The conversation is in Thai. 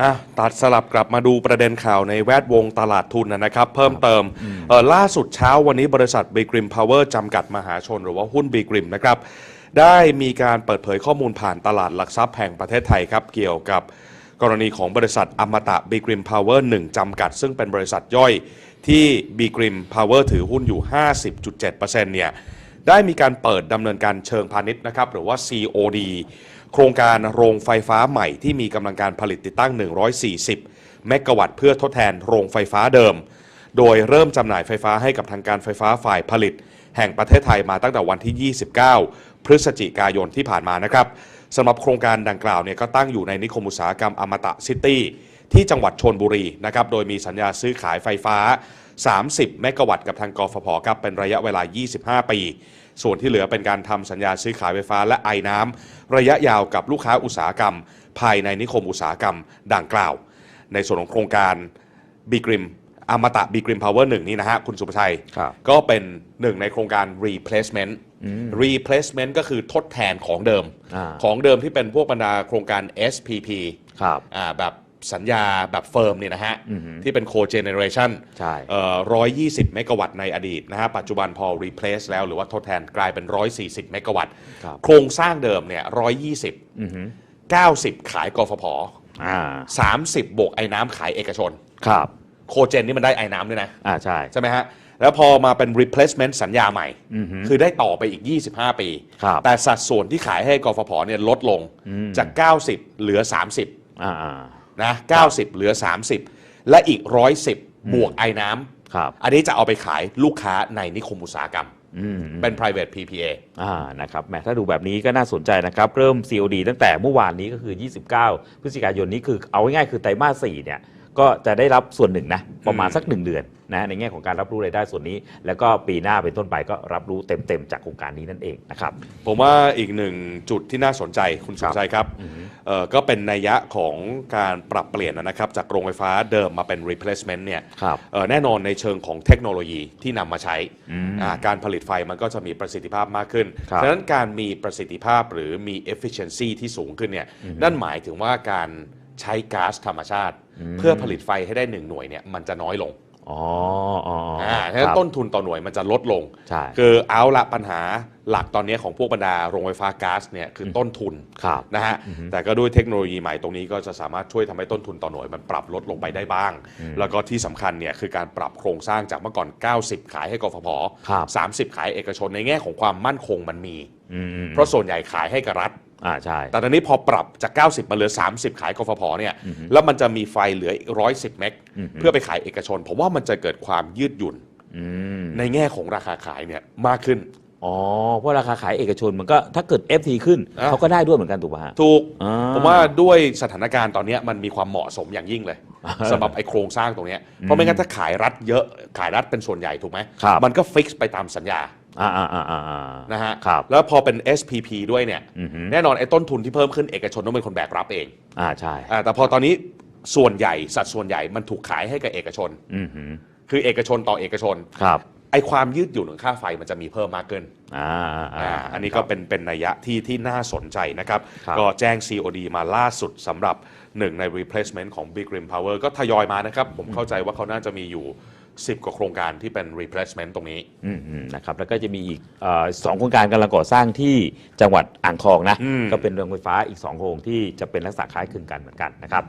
อะตัดสลับกลับมาดูประเด็นข่าวในแวดวงตลาดทุนนะครับ เพิ่มเติมเอ่อล่าสุดเช้าวันนี้บริษัทบีกริมพาวเวอร์จำกัดมหาชน หรือว่าหุ้นบีกริมนะครับ ได้มีการเปิดเผยข้อมูลผ่านตลาดหลักทรัพย์แห่งประเทศไทยครับ เกี่ยวกับกรณีของบริษัทอมตะบีกริมพาวเวอร์หจำกัด ซึ่งเป็นบริษัทย่อยที่บีกริมพาวเวอร์ถือหุ้นอยู่ 50.7%เนี่ยได้มีการเปิดดำเนินการเชิงพาณิชย์นะครับหรือว่า COD โครงการโรงไฟฟ้าใหม่ที่มีกำลังการผลิตติดตั้ง 140 เมกะวัตต์เพื่อทดแทนโรงไฟฟ้าเดิม โดยเริ่มจำหน่ายไฟฟ้าให้กับทางการไฟฟ้าฝ่ายผลิต แห่งประเทศไทยมาตั้งแต่วันที่ 29 พฤศจิกายนที่ผ่านมานะครับสำหรับโครงการดังกล่าวเนี่ยก็ตั้งอยู่ในนิคมอุตสาหกรรมอมตะซิตี้ที่จังหวัดชนบุรีนะครับ โดยมีสัญญาซื้อขายไฟฟ้า 30 เมกะวัตต์กับทางกฟผครับ เป็นระยะเวลา 25 ปี ส่วนที่เหลือเป็นการทำสัญญาซื้อขายไฟฟ้าและไอ้น้ำระยะยาวกับลูกค้าอุตสาหกรรม ภายในนิคมอุตสาหกรรมดังกล่าว ในส่วนของโครงการบีกริมอมตะบีกริมพาวเวอร์หนึ่งนี่นะฮะ คุณสุภชัยครับก็เป็นหนึ่งในโครงการ replacement replacement ก็คือทดแทนของเดิมอ่าของเดิมที่เป็นพวกบรรดาโครงการ SPP ครับอ่าแบบ สัญญาแบบเฟิร์มเนี่ยนะฮะอือหือที่เป็น co-generation ใช่เอ่อ120เมกะวัตต์ในอดีตนะฮะ ปัจจุบันพอ replace แล้วหรือว่าทดแทนกลายเป็น140เมกะวัตต์ครับโครงสร้างเดิมเนี่ย120อือหือ90ขายกฟผอ่า30บวกไอ้น้ำขายเอกชน ครับ โคเจนนี่มันได้ไอ้น้ำด้วยนะ อ่าใช่ ใช่ไหมฮะแล้วพอมาเป็น replacement สัญญาใหม่อือหือคือได้ต่อไปอีก 25 ปีครับแต่สัดส่วนที่ขายให้กฟผเนี่ยลดลงจาก 90 เหลือ 30อ่าอ่า นะ90 เหลือ 30 และอีก 110 บวกไอ้น้ำครับอันนี้จะเอาไปขายลูกค้าในนิคมอุตสาหกรรม อืมเป็น private PPA อ่านะครับแหมถ้าดูแบบนี้ก็น่าสนใจนะครับ เริ่ม COD ตั้งแต่เมื่อวานนี้ก็คือ 29 พฤศจิกายนนี้คือเอาง่ายๆคือไตรมาส4เนี่ย ก็จะได้รับส่วนหนึ่งนะ ประมาณสัก 1 เดือน นะในแง่ของการรับรู้รายได้ส่วนนี้ แล้วก็ปีหน้าเป็นต้นไปก็รับรู้เต็มๆจากโครงการนี้นั่นเองนะครับผมว่าอีกหนึ่งจุดที่น่าสนใจคุณสุครับชัยครับเอ่อก็เป็นนัยยะของการปรับเปลี่ยนนะครับจากโรงไฟฟ้าเดิมมาเป็น replacement เนี่ยครับเอ่อแน่นอนในเชิงของเทคโนโลยีที่นำมาใช้อ่าการผลิตไฟมันก็จะมีประสิทธิภาพมากขึ้นครับฉะนั้นการมีประสิทธิภาพหรือมี efficiency ที่สูงขึ้นเนี่ยนั่นหมายถึงว่าการใช้ก๊าซธรรมชาติ เพื่อผลิตไฟให้ได้หนึ่งหน่วยเนี่ยมันจะน้อยลง อ๋ออ๋ออ๋ออ่าฉะคนั้นรับ ต้นทุนต่อหน่วยมันจะลดลง ใช่คือเอาละปัญหาหลักตอนนี้ของพวกบรรดาโรงไฟฟ้าก๊าซเนี่ยคือต้นทุนครับ นะฮะ แต่ก็ด้วยเทคโนโลยีใหม่ตรงนี้ก็จะสามารถช่วยทำให้ต้นทุนต่อหน่วยมันปรับลดลงไปได้บ้าง แล้วก็ที่สำคัญเนี่ยคือการปรับโครงสร้างจากเมื่อก่อน 90 ขายให้กฟผครับ 30 ขายเอกชนในแง่ของความมั่นคงมันมี อืมอืม เพราะส่วนใหญ่ขายให้กับรัฐ อ่าใช่ แต่ตอนนี้พอปรับจาก 90 มาเหลือ 30 ขายกฟผเนี่ย แล้วมันจะมีไฟเหลืออีก110 เมกเพื่อไปขายเอกชน ผมว่ามันจะเกิดความยืดหยุ่นอืมในแง่ของราคาขายเนี่ยมากขึ้น อ๋อ เพราะราคาขายเอกชนมันก็ถ้าเกิด FT ขึ้นอะเขาก็ได้ด้วยเหมือนกันถูกป่ะฮะ ถูกอ่าผมว่าด้วยสถานการณ์ตอนเนี้ยมันมีความเหมาะสมอย่างยิ่งเลยสำหรับไอ้โครงสร้างตรงเนี้ยเพราะไม่งั้นถ้าขายรัฐเยอะขายรัฐเป็นส่วนใหญ่ถูกไหมครับมันก็ฟิกซ์ไปตามสัญญา อ่าอ่าอ่าอ่าอ่า นะฮะครับ แล้วพอเป็น SPP ด้วยเนี่ย อือหือแน่นอนไอ้ต้นทุนที่เพิ่มขึ้นเอกชนต้องเป็นคนแบกรับเองอ่าใช่ อ่าแต่พอตอนนี้ส่วนใหญ่สัดส่วนใหญ่มันถูกขายให้กับเอกชน อือหือคือเอกชนต่อเอกชน ครับ ไอ้ความยืดหยุ่นของค่าไฟมันจะมีเพิ่มมากขึ้นอ่าอ่าอ่าอันนี้ก็เป็นเป็นนัยยะที่ที่น่าสนใจนะครับ ครับก็แจ้ง COD มาล่าสุดสำหรับหนึ่งใน replacement ของ Big Rim Power ก็ทยอยมานะครับ ผมเข้าใจว่าเขาน่าจะมีอยู่ 10 กว่าโครงการที่เป็น replacement ตรงนี้ อืมอืมนะครับแล้วก็จะมีอีกเอ่อสองโครงการกำลังก่อสร้างที่จังหวัดอ่างทองนะ อืม ก็เป็นโรงไฟฟ้าอีก 2โรงที่จะเป็นลักษณะคล้ายคลึงกันเหมือนกันนะครับ